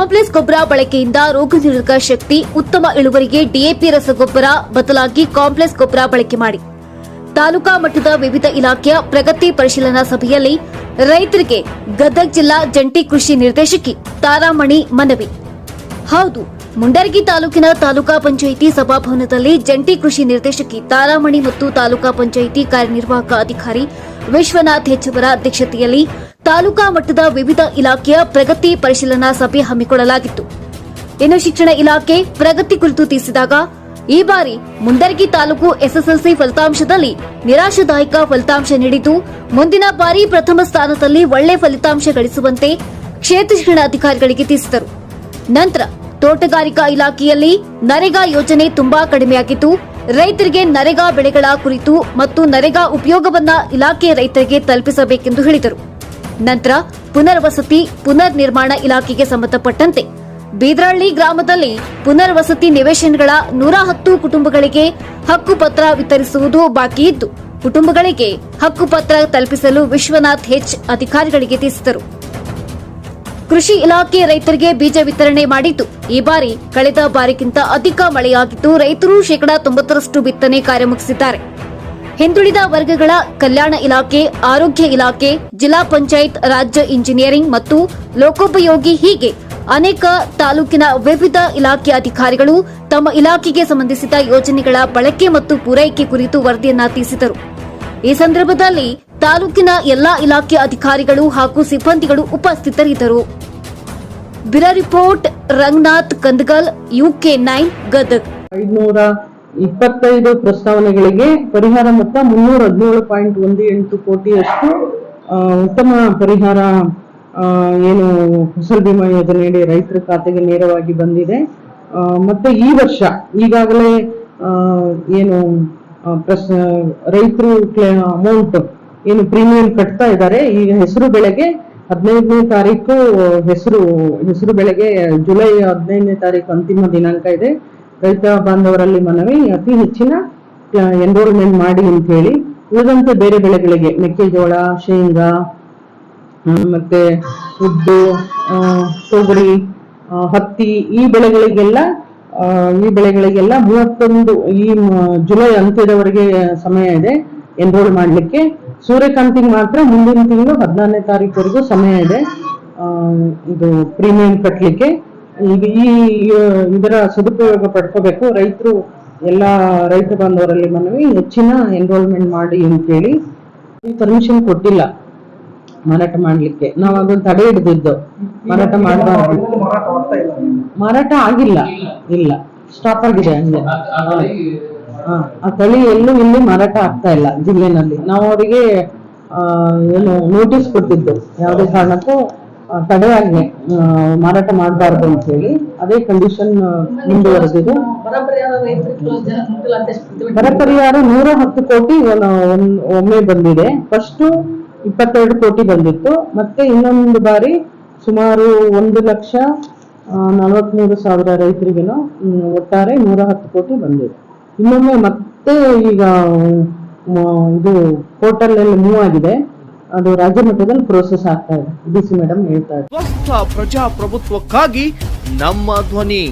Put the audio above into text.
Complex ಗೊಬ್ಬರ ಬಳಕೆಯಿಂದ ರೋಗ ನಿರೋಧಕ ಶಕ್ತಿ, ಉತ್ತಮ ಇಳುವರಿಗೆ ಡಿಎಪಿ ರಸಗೊಬ್ಬರ ಬದಲಾಗಿ ಕಾಂಪ್ಲೆಕ್ಸ್ ಗೊಬ್ಬರ ಬಳಕೆ ಮಾಡಿ. ತಾಲೂಕಾ ಮಟ್ಟದ ವಿವಿಧ ಇಲಾಖೆಯ ಪ್ರಗತಿ ಪರಿಶೀಲನಾ ಸಭೆಯಲ್ಲಿ ರೈತರಿಗೆ ಗದಗ ಜಿಲ್ಲಾ ಜಂಟಿ ಕೃಷಿ ನಿರ್ದೇಶಕಿ ತಾರಾಮಣಿ ಮನವಿ. ಹೌದು, ಮುಂಡರಗಿ ತಾಲೂಕಿನ ತಾಲೂಕಾ ಪಂಚಾಯಿತಿ ಸಭಾಭವನದಲ್ಲಿ ಜಂಟಿ ಕೃಷಿ ನಿರ್ದೇಶಕಿ ತಾರಾಮಣಿ ಮತ್ತು ತಾಲೂಕಾ ಪಂಚಾಯಿತಿ ಕಾರ್ಯನಿರ್ವಾಹಕ ಅಧಿಕಾರಿ ವಿಶ್ವನಾಥ್ ಹೆಚ್ಚವರ ಅಧ್ಯಕ್ಷತೆಯಲ್ಲಿ ತಾಲೂಕಾ ಮಟ್ಟದ ವಿವಿಧ ಇಲಾಖೆಯ ಪ್ರಗತಿ ಪರಿಶೀಲನಾ ಸಭೆ ಹಮ್ಮಿಕೊಳ್ಳಲಾಗಿತ್ತು. ಇನ್ನು ಶಿಕ್ಷಣ ಇಲಾಖೆ ಪ್ರಗತಿ ಕುರಿತು ತಿಳಿಸಿದಾಗ, ಈ ಬಾರಿ ಮುಂಡರ್ಗಿ ತಾಲೂಕು ಎಸ್ಎಸ್ಎಲ್ಸಿ ಫಲಿತಾಂಶದಲ್ಲಿ ನಿರಾಶಾದಾಯಕ ಫಲಿತಾಂಶ ನೀಡಿದ್ದು, ಮುಂದಿನ ಬಾರಿ ಪ್ರಥಮ ಸ್ಥಾನದಲ್ಲಿ ಒಳ್ಳೆ ಫಲಿತಾಂಶ ಗಳಿಸುವಂತೆ ಕ್ಷೇತ್ರ ಶಿಕ್ಷಣಾಧಿಕಾರಿಗಳಿಗೆ ತಿಳಿಸಿದರು. ನಂತರ ತೋಟಗಾರಿಕಾ ಇಲಾಖೆಯಲ್ಲಿ ನರೇಗಾ ಯೋಜನೆ ತುಂಬಾ ಕಡಿಮೆಯಾಗಿದ್ದು, ರೈತರಿಗೆ ನರೇಗಾ ಬೆಳೆಗಳ ಕುರಿತು ಮತ್ತು ನರೇಗಾ ಉಪಯೋಗವನ್ನ ಇಲಾಖೆ ರೈತರಿಗೆ ತಲುಪಿಸಬೇಕೆಂದು ಹೇಳಿದರು. ನಂತರ ಪುನರ್ವಸತಿ ಪುನರ್ ನಿರ್ಮಾಣ ಇಲಾಖೆಗೆ ಸಂಬಂಧಪಟ್ಟಂತೆ ಬೀದ್ರಳ್ಳಿ ಗ್ರಾಮದಲ್ಲಿ ಪುನರ್ವಸತಿ ನಿವೇಶನಗಳ ನೂರ ಹತ್ತು ಕುಟುಂಬಗಳಿಗೆ ಹಕ್ಕುಪತ್ರ ವಿತರಿಸುವುದು ಬಾಕಿ ಇದ್ದು, ಕುಟುಂಬಗಳಿಗೆ ಹಕ್ಕುಪತ್ರ ತಲುಪಿಸಲು ವಿಶ್ವನಾಥ್ ಹೆಚ್ ಅಧಿಕಾರಿಗಳಿಗೆ ತಿಳಿಸಿದರು. ಕೃಷಿ ಇಲಾಖೆ ರೈತರಿಗೆ ಬೀಜ ವಿತರಣೆ ಮಾಡಿದ್ದು, ಈ ಬಾರಿ ಕಳೆದ ಬಾರಿಗಿಂತ ಅಧಿಕ ಮಳೆಯಾಗಿದ್ದು ರೈತರು ಶೇಕಡಾ ತೊಂಬತ್ತರಷ್ಟು ಬಿತ್ತನೆ ಕಾರ್ಯ ಮುಗಿಸಿದ್ದಾರೆ. ಹಿಂದುಳಿದ ವರ್ಗಗಳ ಕಲ್ಯಾಣ ಇಲಾಖೆ, ಆರೋಗ್ಯ ಇಲಾಖೆ, ಜಿಲ್ಲಾ ಪಂಚಾಯತ್ ರಾಜ್ಯ ಇಂಜಿನಿಯರಿಂಗ್ ಮತ್ತು ಲೋಕೋಪಯೋಗಿ ಹೀಗೆ ಅನೇಕ ತಾಲೂಕಿನ ವಿವಿಧ ಇಲಾಖೆ ಅಧಿಕಾರಿಗಳು ತಮ್ಮ ಇಲಾಖೆಗೆ ಸಂಬಂಧಿಸಿದ ಯೋಜನೆಗಳ ಬಳಕೆ ಮತ್ತು ಪೂರೈಕೆ ಕುರಿತು ವರದಿಯನ್ನ ತಿಳಿಸಿದರು ಈ ಸಂದರ್ಭದಲ್ಲಿ ತಾಲೂಕಿನ ಎಲ್ಲಾ ಇಲಾಖೆ ಅಧಿಕಾರಿಗಳು ಹಾಗೂ ಸಿಬ್ಬಂದಿಗಳು ಉಪಸ್ಥಿತರಿದ್ದರು. ಬಿರ report Ranganath Kandagal, UK nine, Gadag. ಇಪ್ಪತ್ತೈದು ಪ್ರಸ್ತಾವನೆಗಳಿಗೆ ಪರಿಹಾರ ಮೊತ್ತ ಮುನ್ನೂರ ಹದಿನೇಳು ಪಾಯಿಂಟ್ ಒಂದು ಎಂಟು ಕೋಟಿಯಷ್ಟು ಉತ್ತಮ ಪರಿಹಾರ ಏನು ಫಸಲ್ ಭೀಮಾ ಯೋಜನೆಯಡಿ ರೈತರ ಖಾತೆಗೆ ನೇರವಾಗಿ ಬಂದಿದೆ. ಮತ್ತೆ ಈ ವರ್ಷ ಈಗಾಗಲೇ ಏನು ಪ್ರಸ್, ರೈತರು ಅಮೌಂಟ್ ಏನು ಪ್ರೀಮಿಯಂ ಕಟ್ತಾ ಇದ್ದಾರೆ. ಈಗ ಹೆಸರು ಬೆಳೆಗೆ ಹದಿನೈದನೇ ತಾರೀಕು, ಹೆಸರು ಹೆಸರು ಬೆಳೆಗೆ ಜುಲೈ ಹದಿನೈದನೇ ತಾರೀಕು ಅಂತಿಮ ದಿನಾಂಕ ಇದೆ. ರೈತ ಬಾಂಧವರಲ್ಲಿ ಮನವಿ ಅತಿ ಹೆಚ್ಚಿನ ಎನ್ರೋಲ್ಮೆಂಟ್ ಮಾಡಿ ಅಂತ ಹೇಳಿ, ಉಳಿದಂತೆ ಬೇರೆ ಬೆಳೆಗಳಿಗೆ ಮೆಕ್ಕೆಜೋಳ, ಶೇಂಗಾ ಮತ್ತೆ ಉದ್ದು ತೊಗರಿ ಹತ್ತಿ ಈ ಬೆಳೆಗಳಿಗೆಲ್ಲ ಈ ಬೆಳೆಗಳಿಗೆಲ್ಲ ಮೂವತ್ತೊಂದು ಈ ಜುಲೈ ಅಂತ್ಯದವರೆಗೆ ಸಮಯ ಇದೆ ಎನ್ರೋಲ್ ಮಾಡಲಿಕ್ಕೆ. ಸೂರ್ಯಕಾಂತಿಗೆ ಮಾತ್ರ ಮುಂದಿನ ತಿಂಗಳು ಹದಿನಾರನೇ ತಾರೀಕುವರೆಗೂ ಸಮಯ ಇದೆ. ಇದು ಪ್ರೀಮಿಯಂ ಕಟ್ಟಲಿಕ್ಕೆ ಈಗ ಈ ಇದರ ಸದುಪಯೋಗ ಪಡ್ಕೋಬೇಕು. ರೈತರು, ಎಲ್ಲ ರೈತ ಬಾಂಧವರಲ್ಲಿ ಮನವಿ, ಹೆಚ್ಚಿನ ಎನ್ರೋಲ್ಮೆಂಟ್ ಮಾಡಿ ಅಂತ ಅಂತೇಳಿ ಪರ್ಮಿಷನ್ ಕೊಟ್ಟಿಲ್ಲ ಮಾರಾಟ ಮಾಡ್ಲಿಕ್ಕೆ. ನಾವು ಅದನ್ನ ತಡೆ ಹಿಡಿದಿದ್ದು. ಮಾರಾಟ ಮಾಡಬಾರ್ದು. ಮಾರಾಟ ಆಗಿಲ್ಲ. ಇಲ್ಲ. ಸ್ಟಾಪ್ ಆಗಿದೆ ಹಂಗೆ. ಆ ತಳಿ ಎಲ್ಲೂ ಇಲ್ಲಿ ಮಾರಾಟ ಆಗ್ತಾ ಇಲ್ಲ ಜಿಲ್ಲೆನಲ್ಲಿ. ನಾವು ಅವರಿಗೆ ಏನು ನೋಟಿಸ್ ಕೊಟ್ಟಿದ್ದು. ಯಾವುದೇ ಕಾರಣಕ್ಕೂ ತಡೆಯಾಜ್ಞೆ ಆ, ಮಾರಾಟ ಮಾಡಬಾರ್ದು ಅಂತ ಹೇಳಿ ಅದೇ ಕಂಡೀಷನ್ ಮುಂದುವರೆದಿದೆ. ಬರ ಪರಿಹಾರ ನೂರ ಹತ್ತು ಕೋಟಿ ಒಮ್ಮೆ ಬಂದಿದೆ. ಫಸ್ಟ್ ಇಪ್ಪತ್ತೆರಡು ಕೋಟಿ ಬಂದಿತ್ತು. ಮತ್ತೆ ಇನ್ನೊಂದು ಬಾರಿ ಸುಮಾರು ಒಂದು ಲಕ್ಷ ನಲವತ್ಮೂರು ಸಾವಿರ ರೈತರಿಗೇನೋ ಒಟ್ಟಾರೆ ನೂರ ಹತ್ತು ಕೋಟಿ ಬಂದಿದೆ. ಇನ್ನೊಮ್ಮೆ ಮತ್ತೆ ಈಗ ಇದು ಪೋರ್ಟಲ್ ಅಲ್ಲಿ ಮೂವ್ ಆಗಿದೆ. ಅದು ರಾಜ್ಯಮಟ್ಟದಲ್ಲಿ ಪ್ರೋಸೆಸ್ ಆಗ್ತಾ ಇದೆ. ಡಿ ಸಿ ಮೇಡಮ್ ಹೇಳ್ತಾ ಸ್ವಸ್ಥ ಪ್ರಜಾಪ್ರಭುತ್ವಕ್ಕಾಗಿ ನಮ್ಮ ಧ್ವನಿ.